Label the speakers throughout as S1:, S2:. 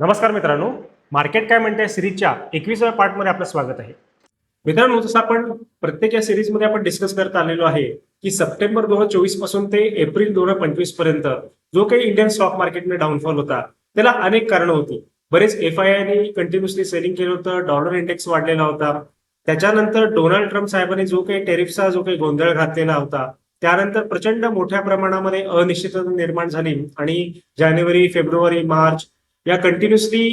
S1: नमस्कार मित्रांनो. मार्केट काय म्हणते सिरीजच्या एकवीसव्या पार्टमध्ये आपलं स्वागत आहे. मित्रांनो जसं आपण प्रत्येक सिरीजमध्ये आपण डिस्कस करत आलेलो आहे की सप्टेंबर दोन हजार चोवीसपासून ते एप्रिल दोन हजार पंचवीसपर्यंत जो काही इंडियन स्टॉक मार्केटमध्ये डाऊनफॉल होता त्याला अनेक कारणं होती. बरेच एफ आय आयने कंटिन्युअसली सेलिंग केलं होतं डॉलर इंडेक्स वाढलेला होता. त्याच्यानंतर डोनाल्ड ट्रम्प साहेबांनी जो काही टेरिफचा जो काही गोंधळ घातलेला होता त्यानंतर प्रचंड मोठ्या प्रमाणामध्ये अनिश्चितता निर्माण झाली. आणि जानेवारी फेब्रुवारी मार्च या कंटिन्युअसली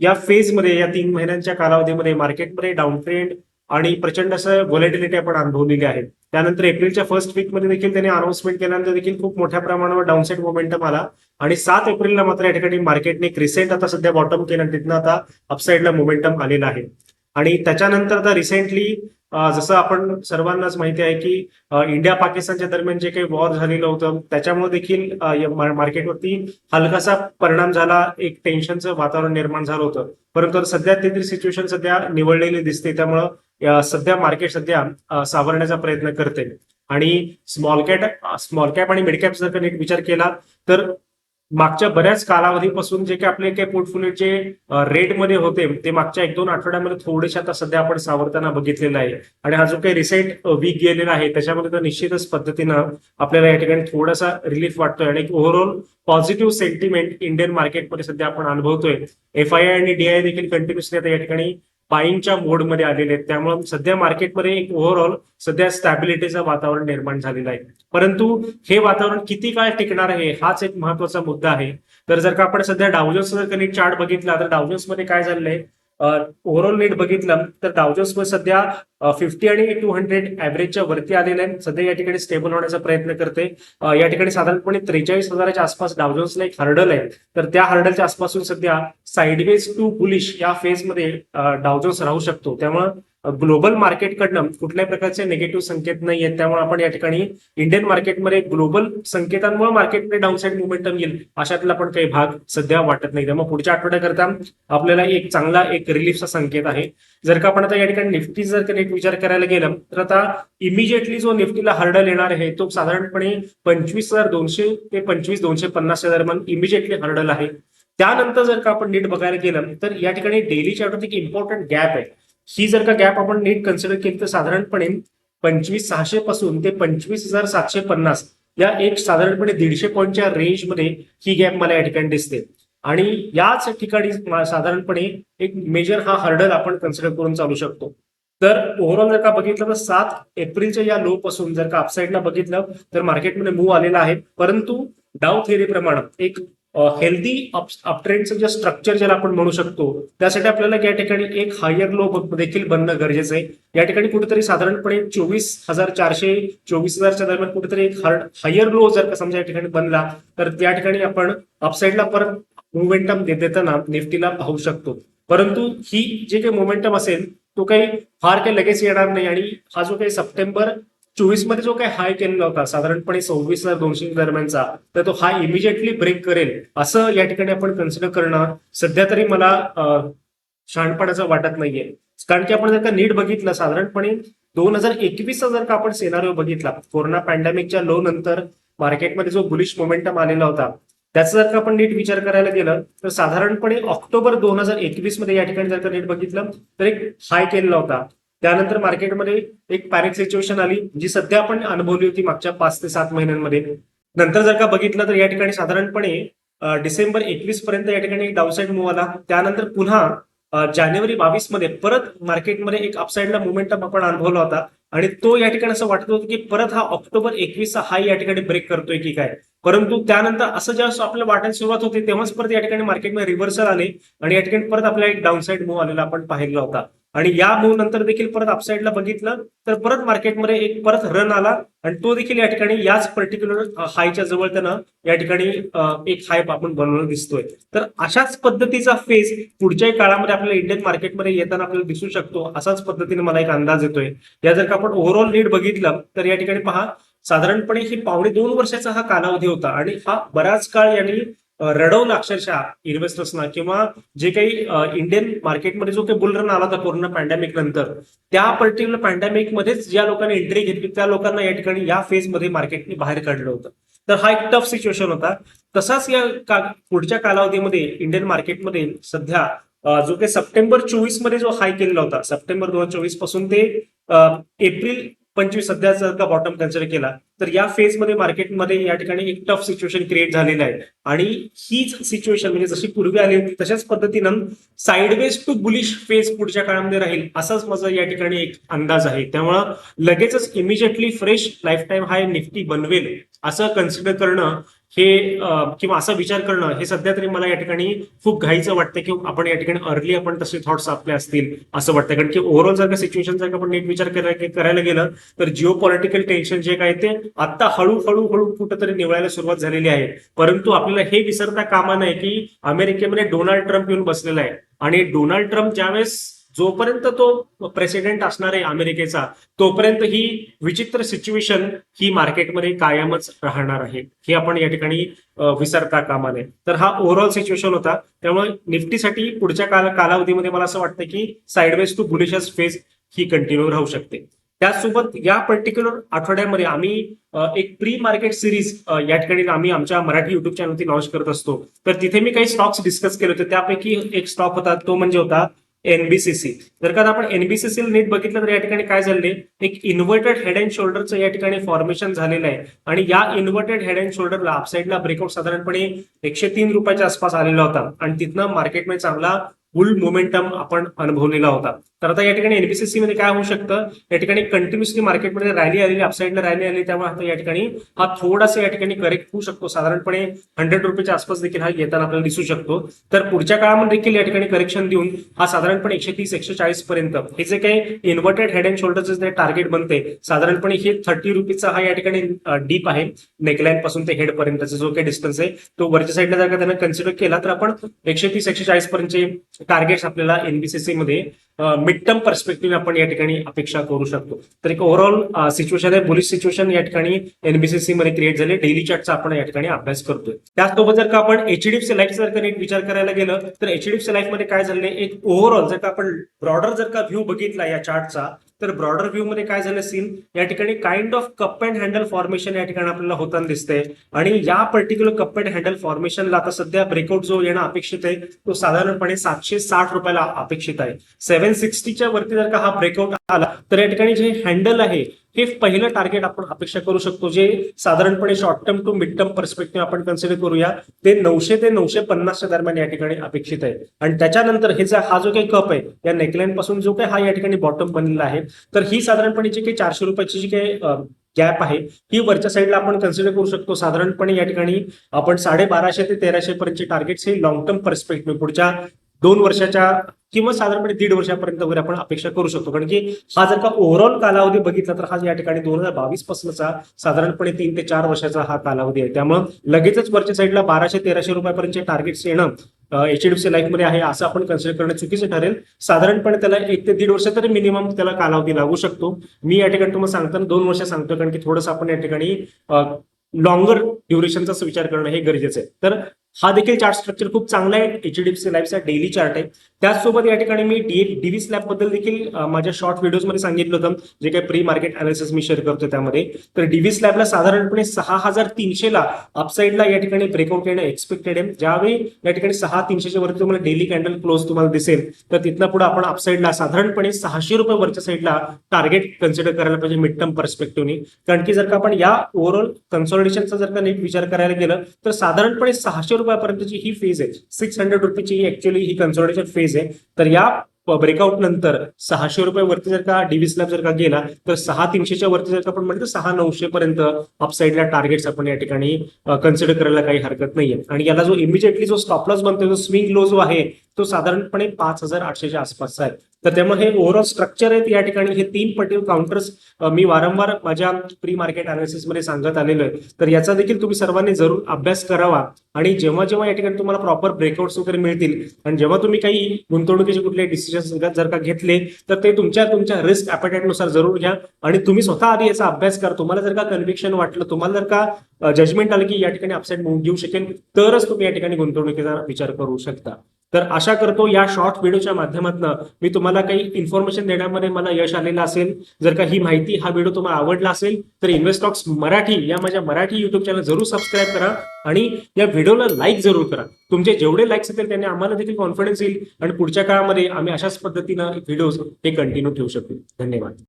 S1: या फेजमध्ये या तीन महिन्यांच्या कालावधीमध्ये मार्केटमध्ये डाऊन ट्रेंड आणि प्रचंड असं व्हॉलेटिलिटी आपण अनुभवलेली आहे. त्यानंतर एप्रिलच्या फर्स्ट वीकमध्ये देखील त्यांनी अनाऊन्समेंट केल्यानंतर देखील खूप मोठ्या प्रमाणावर डाऊनसाईड मोमेंटम आला. आणि सात एप्रिलला मात्र या ठिकाणी मार्केटने क्रिसेंट आता सध्या बॉटम केलं. तिथनं आता अपसाईडला मोमेंटम आलेला आहे. आणि त्याच्यानंतर आता रिसेंटली जसं आपण सर्वांनाच माहिती आहे की इंडिया पाकिस्तानच्या दरम्यान जे काही वॉर झालेलं होतं त्याच्यामुळे देखील मार्केटवरती हलकासा परिणाम झाला एक टेन्शनचं वातावरण निर्माण झालं होतं. परंतु सध्या ती सिच्युएशन सध्या निवडलेली दिसते त्यामुळं सध्या मार्केट सध्या सावरण्याचा प्रयत्न करते आणि स्मॉल कॅप स्मॉल कॅप आणि मिड कॅप जर नीट विचार केला तर मागच्या बऱ्याच कालावधीपासून जे काही आपले काही पोर्टफोलिओचे रेटमध्ये होते ते मागच्या एक दोन आठवड्यामध्ये थोडेसे आता सध्या आपण सावरताना बघितलेलं आहे. आणि हा जो काही रिसेंट वीक गेलेला आहे त्याच्यामध्ये तर निश्चितच पद्धतीनं आपल्याला या ठिकाणी थोडासा रिलीफ वाटतोय. आणि ओव्हरऑल पॉझिटिव्ह सेंटिमेंट इंडियन मार्केटमध्ये सध्या आपण अनुभवतोय. एफ आय आणि डीआय देखील कंटिन्युअसली आता या ठिकाणी बाईंगच्या मोडमध्ये आलेले आहेत. त्यामुळे सध्या मार्केटमध्ये एक ओव्हरऑल सध्या स्टॅबिलिटीचं वातावरण निर्माण झालेलं आहे. परंतु हे वातावरण किती काळ टिकणार आहे हाच एक महत्त्वाचा मुद्दा आहे. तर जर का आपण सध्या डाऊजन्स जर का चार्ट बघितला तर डावजन्समध्ये काय झालंय ओव्हरऑल नीट बघितलं तर डावजन्स सध्या फिफ्टी आणि टू हंड्रेड ऍव्हरेजच्या वरती आलेलं आहे सध्या या ठिकाणी स्टेबल होण्याचा प्रयत्न करते या ठिकाणी साधारणपणे त्रेचाळीस हजाराच्या आसपास डावजन्सला एक हर्डल आहे. तर त्या हर्डलच्या आसपासून सध्या साईडवेज टू बुलिश या फेजमध्ये डावजन्स राहू शकतो. त्यामुळे ग्लोबल मार्केटकडनं कुठल्याही प्रकारचे निगेटिव्ह संकेत नाही आहेत त्यामुळे आपण या ठिकाणी इंडियन मार्केटमध्ये ग्लोबल संकेतांमुळे मार्केटमध्ये डाऊनसाईड मुवमेंटम येईल. अशातला पण काही भाग सध्या वाटत नाही त्यामुळे पुढच्या आठवड्याकरता आपल्याला एक चांगला एक रिलीफचा संकेत आहे. जर का आपण आता या ठिकाणी निफ्टी जर का नीट विचार करायला गेलं तर आता इमिजिएटली जो निफ्टीला हर्डल येणार आहे तो साधारणपणे पंचवीस हजार दोनशे ते पंचवीस दोनशे पन्नासच्या दरम्यान इमिजिएटली हर्डल आहे. त्यानंतर जर का आपण नीट बघायला गेलं तर या ठिकाणी डेलीच्या चार्टवरती एक इम्पॉर्टंट गॅप आहे. ही जर का गॅप आपण नीट कन्सिडर केली तर साधारणपणे पंचवीस सहाशे पासून ते पंचवीस हजार सातशे पन्नास या एक साधारणपणे दीडशे पॉईंटच्या रेंजमध्ये ही गॅप मला या ठिकाणी दिसते. आणि याच ठिकाणी साधारणपणे एक मेजर हा हर्डल आपण कन्सिडर करून चालू शकतो. तर ओव्हरऑल जर का बघितलं तर सात एप्रिलच्या या लो पासून जर का अपसाईडला बघितलं तर मार्केटमध्ये मूव्ह आलेला आहे. परंतु डाव थिअरी प्रमाणे एक हेल्दी अपट्रेंडचं जे स्ट्रक्चर ज्याला आपण म्हणू शकतो त्यासाठी आपल्याला या ठिकाणी एक हायर लो देखील बनणं गरजेचं आहे. या ठिकाणी कुठेतरी साधारणपणे चोवीस हजार चारशे चोवीस हजारच्या दरम्यान कुठेतरी एक हायर लो जर का समजा या ठिकाणी बनला तर त्या ठिकाणी आपण अपसाईडला परत मोमेंटम देताना निफ्टीला पाहू शकतो. परंतु ही जे काही मोमेंटम असेल तो काही फार काही लगेच येणार नाही. आणि हा जो काही सप्टेंबर चोवीसमध्ये जो काही हाय केलेला होता साधारणपणे सव्वीस हजार दोनशे दरम्यानचा तर तो हाय इमिजिएटली ब्रेक करेल. असं या ठिकाणी आपण कन्सिडर करणं सध्या तरी मला शहाणपणाचं वाटत नाहीये. कारण की आपण जर का नीट बघितलं साधारणपणे दोन हजार एकवीसचा जर का आपण सेनारिओ बघितला कोरोना पॅन्डेमिकच्या लो नंतर मार्केटमध्ये जो बुलिश मोमेंटम आलेला होता त्याचा जर का आपण नीट विचार करायला गेलं तर साधारणपणे ऑक्टोबर दोन हजार एकवीसमध्ये या ठिकाणी जर का नीट बघितलं तर एक हाय केलेला होता त्यानंतर मार्केटमध्ये एक पॅनिक सिच्युएशन आली जी सध्या आपण अनुभवली होती मागच्या पाच ते सात महिन्यांमध्ये. नंतर जर का बघितलं तर या ठिकाणी साधारणपणे डिसेंबर एकवीस पर्यंत या ठिकाणी एक डाऊनसाईड मूव्ह आला. त्यानंतर पुन्हा जानेवारी बावीसमध्ये परत मार्केटमध्ये एक अपसाईडला मुवमेंटम आपण अनुभवला होता. आणि तो या ठिकाणी असं वाटत होतं की परत हा ऑक्टोबर एकवीसचा हाय या ठिकाणी ब्रेक करतोय की काय. परंतु त्यानंतर असं जेव्हा आपल्याला वाटायला सुरुवात होती तेव्हाच परत या ठिकाणी मार्केटमध्ये रिव्हर्सल आले आणि या ठिकाणी परत आपल्याला एक डाऊनसाईड मूव्ह आलेला आपण पाहिला होता. आणि या मूव्ह नंतर देखील परत अपसाईडला बघितलं तर परत मार्केटमध्ये एक परत रन आला आणि तो देखील या ठिकाणी याच पर्टिक्युलर हायच्या जवळ त्यानं या ठिकाणी एक हाय आपण बनवणं दिसतोय. तर अशाच पद्धतीचा फेज पुढच्याही काळामध्ये आपल्याला इंडियन मार्केटमध्ये येताना आपल्याला दिसू शकतो असाच पद्धतीने मला एक अंदाज येतोय. या जर का आपण ओव्हरऑल नीट बघितलं तर या ठिकाणी पहा साधारणपणे ही पावणे दोन वर्षाचा हा कालावधी होता आणि हा बराच काळ यांनी रडवलं अक्षरशः इन्व्हेस्टर्सना किंवा जे काही इंडियन मार्केटमध्ये जो काही बुलरन आला होता कोरोना पॅन्डेमिक नंतर त्या पर्टिक्युलर पॅन्डेमिकमध्येच ज्या लोकांनी एंट्री घेतली त्या लोकांना या ठिकाणी या फेजमध्ये मार्केटने बाहेर काढलं होतं. तर हा एक टफ सिच्युएशन होता. तसाच या का पुढच्या कालावधीमध्ये इंडियन मार्केटमध्ये सध्या जो काही सप्टेंबर चोवीसमध्ये जो हाय केलेला होता सप्टेंबर दोन हजार चोवीसपासून ते एप्रिल पंचवीस सध्या जर का बॉटम कन्सिडर केला तर या फेजमध्ये मार्केटमध्ये या ठिकाणी एक टफ सिच्युएशन क्रिएट झालेलं आहे. आणि हीच सिच्युएशन म्हणजे जशी पूर्वी आली होती तशाच पद्धतीनं साईडवेज टू बुलिश फेज पुढच्या काळामध्ये राहील असाच माझा या ठिकाणी एक अंदाज आहे. त्यामुळं लगेचच immediately fresh lifetime high Nifty बनवेल असं कन्सिडर करणं हे किंवा असा विचार करणं हे सध्या तरी मला या ठिकाणी खूप घाईचं वाटतं की आपण या ठिकाणी अर्ली आपण तसे थॉट्स आपले असतील असं वाटतं कारण की ओव्हरऑल जर का सिच्युएशन जर का आपण नीट विचार करायला गेलं तर जिओ पॉलिटिकल टेन्शन जे काय ते आता हळूहळू हळू कुठंतरी निवळायला सुरुवात झालेली आहे. परंतु आपल्याला हे विसरता कामा नाही की अमेरिकेमध्ये डोनाल्ड ट्रम्प येऊन बसलेला आहे. आणि डोनाल्ड ट्रम्प ज्यावेळेस जोपर्यंत तो प्रेसिडेंट असणार आहे अमेरिकेचा तोपर्यंत ही विचित्र सिच्युएशन ही मार्केटमध्ये कायमच राहणार आहे. हे आपण या ठिकाणी विसरता कामा नये. तर हा ओव्हरऑल सिच्युएशन होता. त्यामुळे निफ्टीसाठी पुढच्या काल कालावधीमध्ये मला असं वाटतं की साईडवेज टू बुलिशस फेज ही कंटिन्यू राहू शकते. त्याचसोबत या पर्टिक्युलर आठवड्यामध्ये आम्ही एक प्री मार्केट सिरीज या ठिकाणी आम्ही आमच्या मराठी युट्यूब चॅनलवरती लॉन्च करत असतो. तर तिथे मी काही स्टॉक्स डिस्कस केले होते. त्यापैकी एक स्टॉक होता तो म्हणजे होता एनबीसीसी जर का आपण एनबीसीसी नीट बघितलं तर या ठिकाणी काय झाले एक इन्व्हर्टेड हेड अँड शोल्डरचं या ठिकाणी फॉर्मेशन झालेलं आहे. आणि या इन्व्हर्टेड हेड अँड शोल्डरला अपसाईडला ब्रेकआउट साधारणपणे एकशे तीन रुपयाच्या आसपास आलेला होता. आणि तिथनं मार्केटमध्ये चांगला बुल मोमेंटम आपण अनुभवलेला होता. तर आता या ठिकाणी एनबीसीसी मध्ये काय होऊ शकतं? या ठिकाणी कंटिन्युअसली मार्केटमध्ये रॅली आलेली अपसाईडला रॅली आली त्यामुळे आता या ठिकाणी हा थोडासा या ठिकाणी करेक्ट होऊ शकतो. साधारणपणे हंड्रेड रुपयाच्या आसपास देखील हा येताना आपल्याला दिसू शकतो. तर पुढच्या काळामध्ये देखील या ठिकाणी करेक्शन देऊन हा साधारणपणे एकशे तीस एकशे चाळीस पर्यंत हे जे काही इन्व्हर्टेड हेड अँड शोल्डरचे जे टार्गेट बनते साधारणपणे हे थर्टी रुपीचा हा या ठिकाणी डीप आहे. नेकलाईन पासून ते हेड पर्यंतचा जो काही डिस्टन्स आहे तो वरच्या साईडला जर का त्यानं कन्सिडर केला तर आपण एकशे तीस एकशे चाळीस पर्यंतचे टार्गेट्स आपल्याला एनबीसीसी मध्ये मिड टर्म पर्स्पेक्टिव्ह आपण या ठिकाणी अपेक्षा करू शकतो. तर एक ओव्हरऑल सिच्युएशन आहे. बुलिश सिच्युएशन या ठिकाणी एनबीसीसी मध्ये क्रिएट झाले. डेली चार्टचा आपण या ठिकाणी अभ्यास करतोय. त्याचसोबत जर का आपण एचडीएफसी लाईफ जर का नीट विचार करायला गेलं तर एचडीएफसी लाईफमध्ये काय झालंय? एक ओव्हरऑल जर का आपण ब्रॉडर जर का व्ह्यू बघितला या चार्टचा तर ब्रॉडर व्ह्यू मध्ये काय झालं सीन या ठिकाणी kind of cup and handle formation या ठिकाणी आपल्याला होताना दिसतंय. आणि या पर्टिक्युलर कप अँड हँडल फॉर्मेशनला आता सध्या ब्रेकआउट जो येणं अपेक्षित आहे तो साधारणपणे सातशे साठ रुपयाला अपेक्षित आहे. सेव्हन सिक्स्टीच्या वरती जर का हा ब्रेकआउट आला तर या ठिकाणी जे हँडल आहे हे पहिलं टार्गेट आपण अपेक्षा करू शकतो जे साधारणपणे short term to mid term perspective आपण कन्सिडर करूया. ते नऊशे ते नऊशे पन्नासच्या दरम्यान या ठिकाणी अपेक्षित आहे. आणि त्याच्यानंतर हे हा जो काही कप आहे या नेकलाईन पासून जो काही हा या ठिकाणी बॉटम बनलेला आहे तर ही साधारणपणे जी काही चारशे रुपयाची जी काही गॅप आहे ही वरच्या साईडला आपण कन्सिडर करू शकतो. साधारणपणे या ठिकाणी आपण साडेबाराशे ते तेराशे पर्यंतचे टार्गेट्स हे लॉंग टर्म पर्स्पेक्टिव्ह पुढच्या दोन वर्षाच्या किंवा साधारणपणे दीड वर्षापर्यंत वगैरे आपण अपेक्षा करू शकतो. कारण की हा जर का ओव्हरऑल कालावधी बघितला तर हा या ठिकाणी दोन हजार बावीस पासूनचा साधारणपणे तीन ते चार वर्षाचा हा कालावधी आहे. त्यामुळे लगेचच वरच्या साईडला बाराशे तेराशे रुपयापर्यंतचे टार्गेट्स येणं एचडीएफसी लाईफमध्ये आहे असं आपण कन्सिडर करणं चुकीचं ठरेल. साधारणपणे त्याला एक ते दीड वर्ष तरी मिनिमम त्याला कालावधी लागू शकतो. मी या ठिकाणी तुम्हाला सांगताना दोन वर्ष सांगतो कारण की थोडंसं आपण या ठिकाणी लॉंगर ड्युरेशनचा विचार करणं हे गरजेचं आहे. तर हा देखील चार्ट स्ट्रक्चर खूप चांगला आहे. एचडीएफसी लाईफचा डेली चार्ट आहे. त्याचसोबत या ठिकाणी मी डी डीव्ही स्लॅबबद्दल देखील माझ्या शॉर्ट व्हिडिओमध्ये सांगितलं होतं. जे काही प्री मार्केट अनालिसिस मी शेअर करतो त्यामध्ये. तर डीव्ही स्लॅबला साधारणपणे सहा हजार तीनशेला अपसाईडला या ठिकाणी ब्रेकआउट येणं एक्सपेक्टेड आहे. ज्यावेळी या ठिकाणी सहा तीनशेच्या वरती तुम्हाला डेली कॅन्डल क्लोज तुम्हाला दिसेल तर तिथनं पुढे आपण अपसाईडला साधारणपणे सहाशे रुपये वरच्या साईडला टार्गेट कन्सिडर करायला पाहिजे मिड टर्म पर्स्पेक्टिव्हनी कारण की जर का आपण या ओव्हरऑल कन्सॉलिडेशनचा जर का नीट विचार करायला गेलं तर साधारणपणे सहाशे रुपयापर्यंतची ही फेज आहे. सिक्स हंड्रेड रुपीची ही ऍक्च्युअली ही कन्सॉलिडेशन फेज आहे. तर या ब्रेकआउट नंतर सहाशे रुपये वरती जर का डीव्ही स्लॅब जर का गेला तर सहा तीनशेच्या वरती जर का आपण म्हणतो सहा नऊशे पर्यंत अपसाईडला टार्गेट्स आपण या ठिकाणी कन्सिडर करायला काही हरकत नाहीये. आणि याला जो इमिजिएटली जो स्टॉप लॉस बनतोय जो स्विंग लो जो आहे तो साधारणपणे पाच हजार आठशेच्या आसपासचा आहे. तर त्यामुळे हे ओव्हरऑल स्ट्रक्चर आहेत. या ठिकाणी हे तीन पटीव काउंटर्स मी वारंवार माझ्या प्री मार्केट अनालिसिसमध्ये सांगत आलेलो आहे. तर याचा देखील तुम्ही सर्वांनी जरूर अभ्यास करावा. आणि जेव्हा जेव्हा या ठिकाणी तुम्हाला प्रॉपर ब्रेकआउट्स वगैरे मिळतील आणि जेव्हा तुम्ही काही गुंतवणुकीचे कुठले डिसिजन जर का घेतले तर ते तुमच्या तुमच्या रिस्कनुसार जरूर घ्या. आणि तुम्ही स्वतः आधी याचा अभ्यास करा. तुम्हाला जर का कन्व्हिक्शन वाटलं तुम्हाला जर का जजमेंट आलं की या ठिकाणी अपसाईड घेऊ शकेल तरच तुम्ही या ठिकाणी गुंतवणुकीचा विचार करू शकता. तर आशा करतो या शॉर्ट व्हिडिओच्या माध्यमातून मी तुम्हाला काही इन्फॉर्मेशन देण्यामध्ये मला यश आलेलं असेल. जर का ही माहिती हा व्हिडिओ तुम्हाला आवडला असेल तर इन्व्हेस्टॉक्स मराठी या माझ्या मराठी युट्यूब चॅनल जरूर सबस्क्राईब करा आणि या व्हिडिओला लाईक जरूर करा. तुमचे जेवढे लाईक्स येतील त्याने आम्हाला देखील कॉन्फिडन्स येईल आणि पुढच्या काळामध्ये आम्ही अशाच पद्धतीनं व्हिडिओज हे कंटिन्यू ठेवू शकतो धन्यवाद.